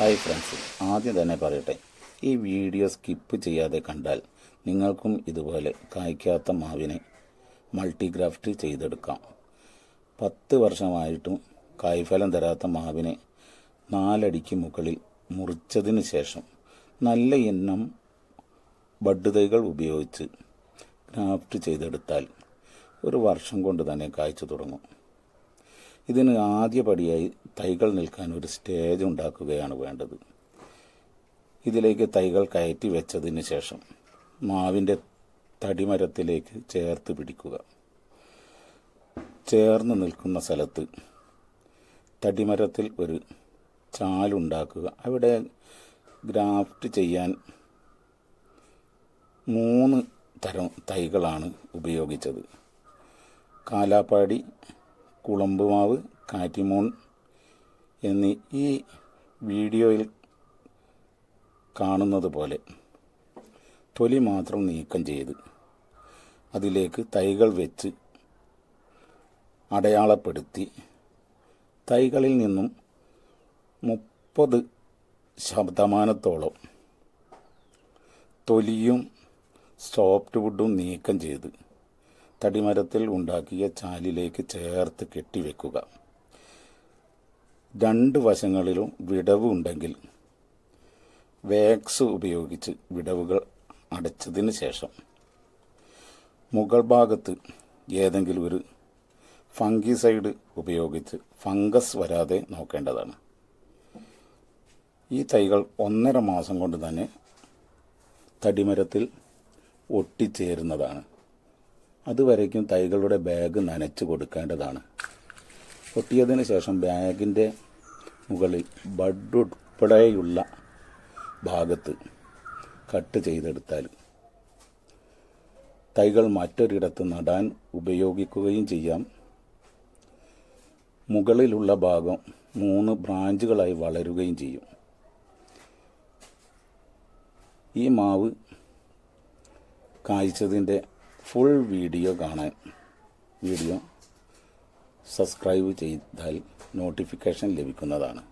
Hi friends ആദ്യം തന്നെ പറയട്ടെ ഈ വീഡിയോ സ്കിപ്പ് ചെയ്യാതെ കണ്ടാൽ നിങ്ങൾക്കും ഇതുപോലെ കായ്ക്കാത്ത മാവിനെ മൾട്ടിഗ്രാഫ്റ്റ് ചെയ്തെടുക്കാം. പത്ത് വർഷമായിട്ടും കായ്ഫലം തരാത്ത മാവിനെ നാലടിക്ക് മുകളിൽ മുറിച്ചതിന് ശേഷം നല്ല ഇനം ബഡ് തൈകൾ ഉപയോഗിച്ച് ഗ്രാഫ്റ്റ് ചെയ്തെടുത്താൽ ഒരു വർഷം കൊണ്ട് തന്നെ കായ്ച്ചു തുടങ്ങും. ഇതിന് ആദ്യപടിയായി തൈകൾ നിൽക്കാൻ ഒരു സ്റ്റേജ് ഉണ്ടാക്കുകയാണ് വേണ്ടത്. ഇതിലേക്ക് തൈകൾ കയറ്റി വെച്ചതിന് ശേഷം മാവിന്റെ തടിമരത്തിലേക്ക് ചേർത്ത് പിടിക്കുക. ചേർന്ന് നിൽക്കുന്ന സ്ഥലത്ത് തടിമരത്തിൽ ഒരു ചാലുണ്ടാക്കുക അവിടെ ഗ്രാഫ്റ്റ് ചെയ്യാൻ മൂന്ന് തരം തൈകളാണ് ഉപയോഗിച്ചത്. കാലാപ്പാടി കുളമ്പുമാവ് കാറ്റിമോൺ എന്നീ ഈ വീഡിയോയിൽ കാണുന്നത് പോലെ തൊലി മാത്രം നീക്കം ചെയ്ത് അതിലേക്ക് തൈകൾ വെച്ച് അടയാളപ്പെടുത്തി തൈകളിൽ നിന്നും മുപ്പത് ശതമാനത്തോളം തൊലിയും സോഫ്റ്റ് വുഡും നീക്കം ചെയ്ത് തടിമരത്തിൽ ഉണ്ടാക്കിയ ചാലിലേക്ക് ചേർത്ത് കെട്ടിവെക്കുക. രണ്ട് വശങ്ങളിലും വിടവ് ഉണ്ടെങ്കിൽ വാക്സ് ഉപയോഗിച്ച് വിടവുകൾ അടച്ചതിന് ശേഷം മുകൾ ഭാഗത്ത് ഏതെങ്കിലും ഒരു ഫംഗിസൈഡ് ഉപയോഗിച്ച് ഫംഗസ് വരാതെ നോക്കേണ്ടതാണ്. ഈ തൈകൾ ഒന്നര മാസം കൊണ്ട് തന്നെ തടിമരത്തിൽ ഒട്ടിച്ചേരുന്നതാണ്. അതുവരയ്ക്കും തൈകളുടെ ബാഗ് നനച്ച് കൊടുക്കേണ്ടതാണ്. പൊട്ടിയതിന് ശേഷം ബാഗിന്റെ മുകളിൽ ബഡ് ഉൾപ്പെടെയുള്ള ഭാഗത്ത് കട്ട് ചെയ്തെടുത്താൽ തൈകൾ മറ്റൊരിടത്ത് നടാൻ ഉപയോഗിക്കുകയും ചെയ്യാം. മുകളിലുള്ള ഭാഗം മൂന്ന് ബ്രാഞ്ചുകളായി വളരുകയും ചെയ്യും. ഈ മാവ് കായ്ച്ചതിന്റെ ഫുൾ വീഡിയോ കാണാൻ വീഡിയോ സബ്സ്ക്രൈബ് ചെയ്താൽ നോട്ടിഫിക്കേഷൻ ലഭിക്കുന്നതാണ്.